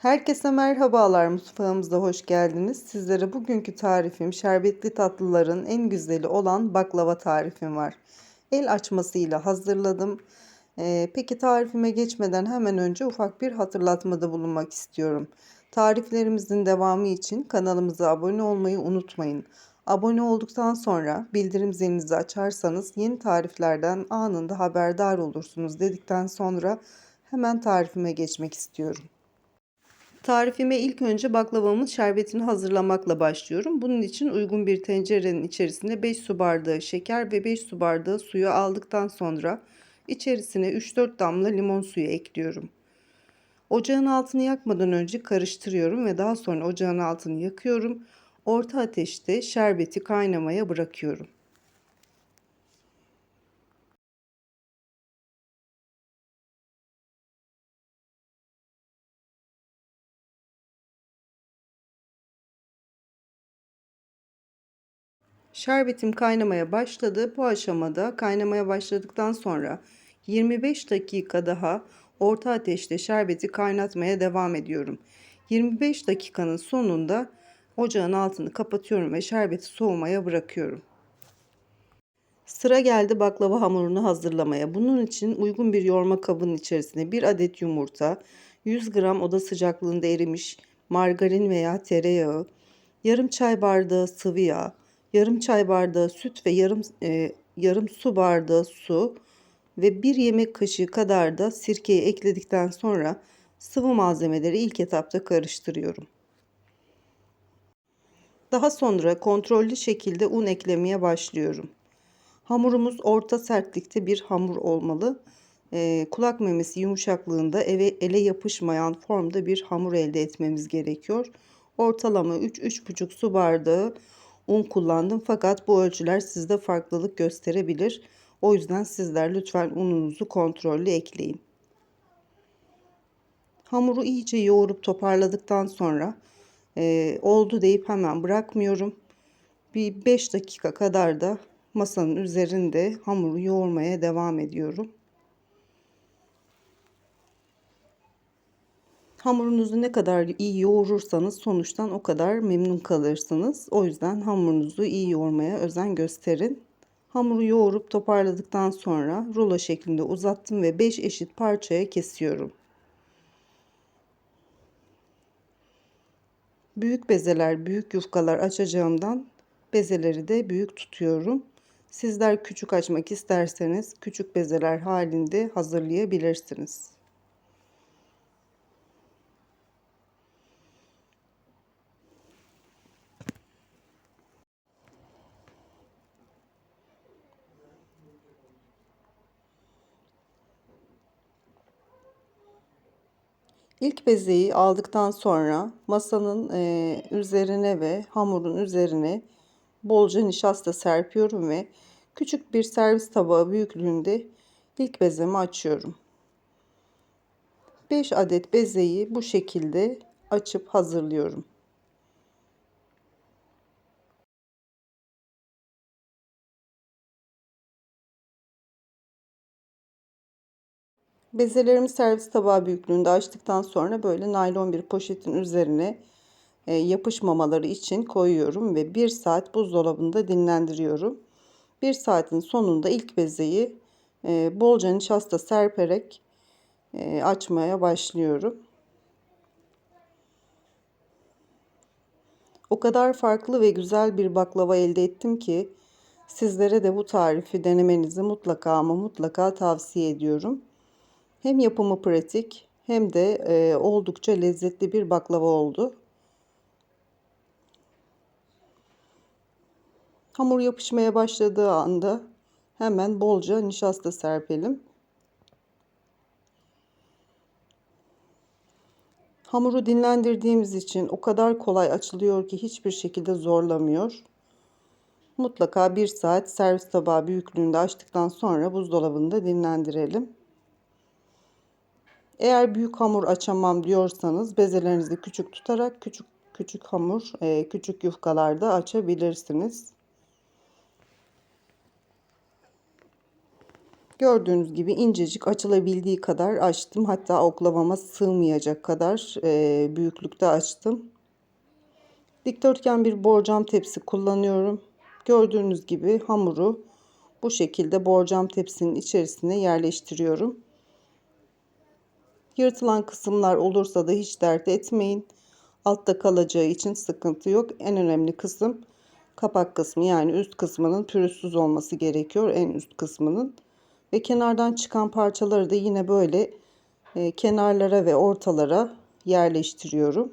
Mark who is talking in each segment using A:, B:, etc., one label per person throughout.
A: Herkese merhabalar mutfağımıza hoş geldiniz. Sizlere bugünkü tarifim şerbetli tatlıların en güzeli olan baklava tarifim var. El açmasıyla hazırladım. Ee, peki tarifime geçmeden hemen önce ufak bir hatırlatmada bulunmak istiyorum. Tariflerimizin devamı için kanalımıza abone olmayı unutmayın. Abone olduktan sonra bildirim zilinizi açarsanız yeni tariflerden anında haberdar olursunuz dedikten sonra hemen tarifime geçmek istiyorum. Tarifime ilk önce baklavamın şerbetini hazırlamakla başlıyorum. Bunun için uygun bir tencerenin içerisine 5 su bardağı şeker ve 5 su bardağı suyu aldıktan sonra içerisine 3-4 damla limon suyu ekliyorum. Ocağın altını yakmadan önce karıştırıyorum ve daha sonra ocağın altını yakıyorum. Orta ateşte şerbeti kaynamaya bırakıyorum. Şerbetim kaynamaya başladı. Bu aşamada kaynamaya başladıktan sonra 25 dakika daha orta ateşte şerbeti kaynatmaya devam ediyorum. 25 dakikanın sonunda ocağın altını kapatıyorum ve şerbeti soğumaya bırakıyorum. Sıra geldi baklava hamurunu hazırlamaya. Bunun için uygun bir yoğurma kabının içerisine 1 adet yumurta, 100 gram oda sıcaklığında erimiş margarin veya tereyağı, yarım çay bardağı sıvı yağ, yarım çay bardağı süt ve yarım e, yarım su bardağı su ve bir yemek kaşığı kadar da sirkeyi ekledikten sonra sıvı malzemeleri ilk etapta karıştırıyorum. Daha sonra kontrollü şekilde un eklemeye başlıyorum. Hamurumuz orta sertlikte bir hamur olmalı. E, kulak memesi yumuşaklığında eve, ele yapışmayan formda bir hamur elde etmemiz gerekiyor. Ortalama 3-3,5 su bardağı un kullandım fakat bu ölçüler sizde farklılık gösterebilir. O yüzden sizler lütfen ununuzu kontrollü ekleyin. Hamuru iyice yoğurup toparladıktan sonra e, oldu deyip hemen bırakmıyorum. Bir 5 dakika kadar da masanın üzerinde hamuru yoğurmaya devam ediyorum. Hamurunuzu ne kadar iyi yoğurursanız sonuçtan o kadar memnun kalırsınız. O yüzden hamurunuzu iyi yoğurmaya özen gösterin. Hamuru yoğurup toparladıktan sonra rulo şeklinde uzattım ve 5 eşit parçaya kesiyorum. Büyük bezeler, büyük yufkalar açacağımdan bezeleri de büyük tutuyorum. Sizler küçük açmak isterseniz küçük bezeler halinde hazırlayabilirsiniz. İlk bezeyi aldıktan sonra masanın e, üzerine ve hamurun üzerine bolca nişasta serpiyorum ve küçük bir servis tabağı büyüklüğünde ilk bezemi açıyorum. 5 adet bezeyi bu şekilde açıp hazırlıyorum. Bezelerimi servis tabağı büyüklüğünde açtıktan sonra böyle naylon bir poşetin üzerine e, yapışmamaları için koyuyorum ve 1 saat buzdolabında dinlendiriyorum. 1 saatin sonunda ilk bezeyi e, bolca nişasta serperek e, açmaya başlıyorum. O kadar farklı ve güzel bir baklava elde ettim ki sizlere de bu tarifi denemenizi mutlaka ama mutlaka tavsiye ediyorum. Hem yapımı pratik hem de e, oldukça lezzetli bir baklava oldu. Hamur yapışmaya başladığı anda hemen bolca nişasta serpelim. Hamuru dinlendirdiğimiz için o kadar kolay açılıyor ki hiçbir şekilde zorlamıyor. Mutlaka bir saat servis tabağı büyüklüğünde açtıktan sonra buzdolabında dinlendirelim. Eğer büyük hamur açamam diyorsanız bezelerinizi küçük tutarak küçük küçük hamur, e, küçük yufkalarda açabilirsiniz. Gördüğünüz gibi incecik açılabildiği kadar açtım. Hatta oklavama sığmayacak kadar e, büyüklükte açtım. Dikdörtgen bir borcam tepsi kullanıyorum. Gördüğünüz gibi hamuru bu şekilde borcam tepsinin içerisine yerleştiriyorum. Yırtılan kısımlar olursa da hiç dert etmeyin. Altta kalacağı için sıkıntı yok. En önemli kısım kapak kısmı yani üst kısmının pürüzsüz olması gerekiyor. En üst kısmının. Ve kenardan çıkan parçaları da yine böyle e, kenarlara ve ortalara yerleştiriyorum.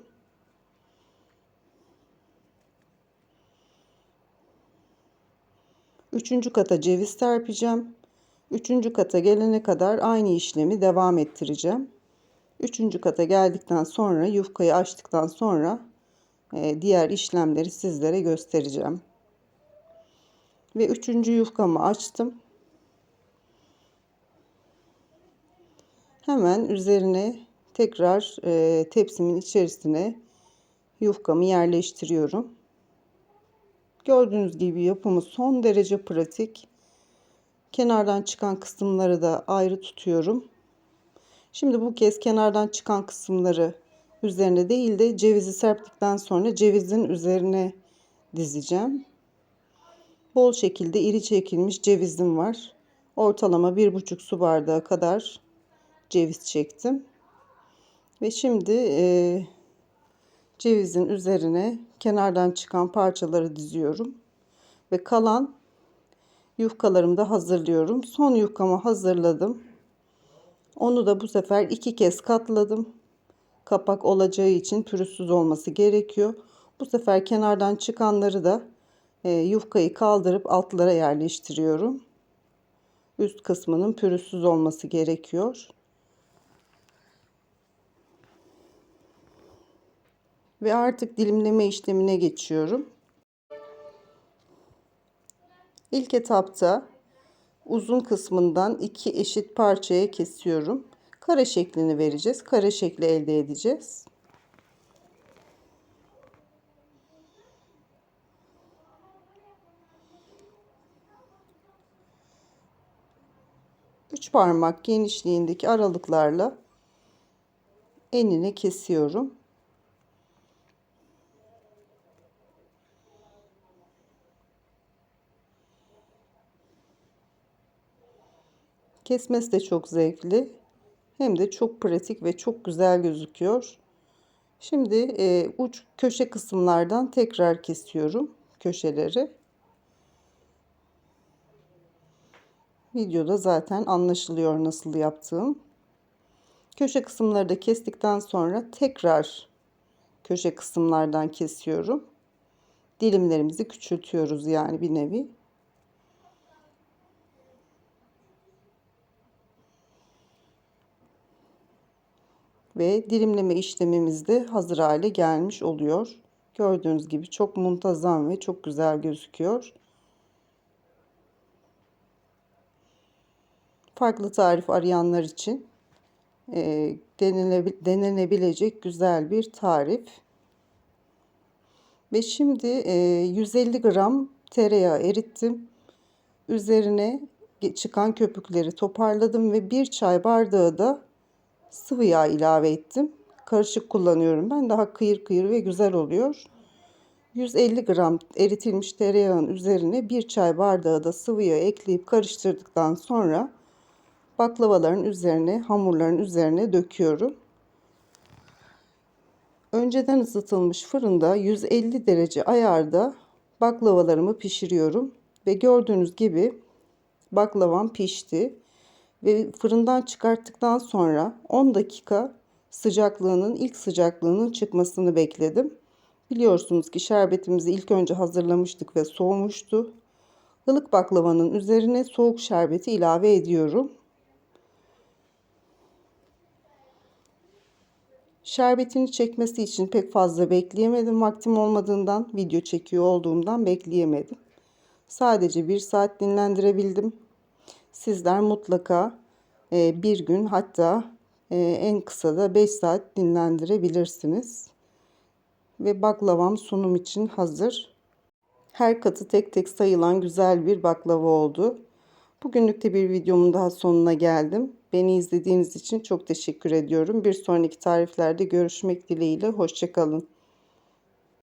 A: Üçüncü kata ceviz serpeceğim. Üçüncü kata gelene kadar aynı işlemi devam ettireceğim. Üçüncü kata geldikten sonra yufkayı açtıktan sonra e, diğer işlemleri sizlere göstereceğim. Ve üçüncü yufkamı açtım. Hemen üzerine tekrar e, tepsimin içerisine yufkamı yerleştiriyorum. Gördüğünüz gibi yapımı son derece pratik. Kenardan çıkan kısımları da ayrı tutuyorum. Şimdi bu kez kenardan çıkan kısımları üzerine değil de cevizi serptikten sonra cevizin üzerine dizeceğim. Bol şekilde iri çekilmiş cevizim var. Ortalama bir buçuk su bardağı kadar ceviz çektim. Ve şimdi e, cevizin üzerine kenardan çıkan parçaları diziyorum. Ve kalan yufkalarımı da hazırlıyorum. Son yufkamı hazırladım. Onu da bu sefer iki kez katladım. Kapak olacağı için pürüzsüz olması gerekiyor. Bu sefer kenardan çıkanları da e, yufkayı kaldırıp altlara yerleştiriyorum. Üst kısmının pürüzsüz olması gerekiyor. Ve artık dilimleme işlemine geçiyorum. İlk etapta uzun kısmından iki eşit parçaya kesiyorum. Kare şeklini vereceğiz. Kare şekli elde edeceğiz. Üç parmak genişliğindeki aralıklarla enine kesiyorum. Kesmesi de çok zevkli. Hem de çok pratik ve çok güzel gözüküyor. Şimdi e, uç köşe kısımlardan tekrar kesiyorum köşeleri. Videoda zaten anlaşılıyor nasıl yaptığım. Köşe kısımları da kestikten sonra tekrar köşe kısımlardan kesiyorum. Dilimlerimizi küçültüyoruz yani bir nevi. Ve dilimleme işlemimiz de hazır hale gelmiş oluyor. Gördüğünüz gibi çok muntazam ve çok güzel gözüküyor. Farklı tarif arayanlar için e, denenebilecek güzel bir tarif. Ve şimdi e, 150 gram tereyağı erittim. Üzerine çıkan köpükleri toparladım ve bir çay bardağı da sıvı yağ ilave ettim. Karışık kullanıyorum ben. Daha kıyır kıyır ve güzel oluyor. 150 gram eritilmiş tereyağın üzerine bir çay bardağı da sıvı yağ ekleyip karıştırdıktan sonra baklavaların üzerine, hamurların üzerine döküyorum. Önceden ısıtılmış fırında 150 derece ayarda baklavalarımı pişiriyorum ve gördüğünüz gibi baklavam pişti ve fırından çıkarttıktan sonra 10 dakika sıcaklığının ilk sıcaklığının çıkmasını bekledim. Biliyorsunuz ki şerbetimizi ilk önce hazırlamıştık ve soğumuştu. Ilık baklavanın üzerine soğuk şerbeti ilave ediyorum. Şerbetini çekmesi için pek fazla bekleyemedim. Vaktim olmadığından, video çekiyor olduğumdan bekleyemedim. Sadece bir saat dinlendirebildim sizler mutlaka e, bir gün hatta e, en kısa da 5 saat dinlendirebilirsiniz. Ve baklavam sunum için hazır. Her katı tek tek sayılan güzel bir baklava oldu. Bugünlük de bir videomun daha sonuna geldim. Beni izlediğiniz için çok teşekkür ediyorum. Bir sonraki tariflerde görüşmek dileğiyle. Hoşçakalın.